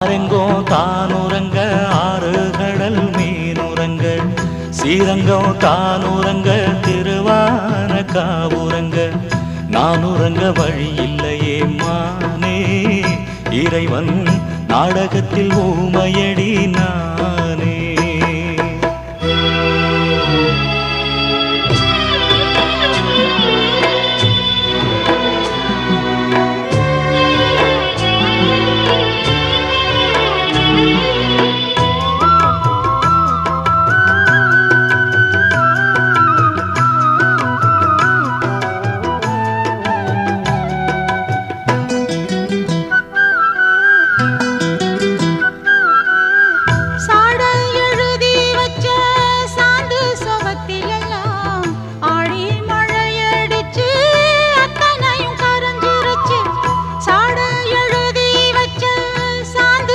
ஆரெங்கோ தானுறங்க ஆறு கடல் மீனுறங்க சீரங்கோ தானுறங்க திருவான காவுறங்க நானுறங்க வழி இல்லையே மானே இறைவன் நாடகத்தில் ஊமையடி நான்.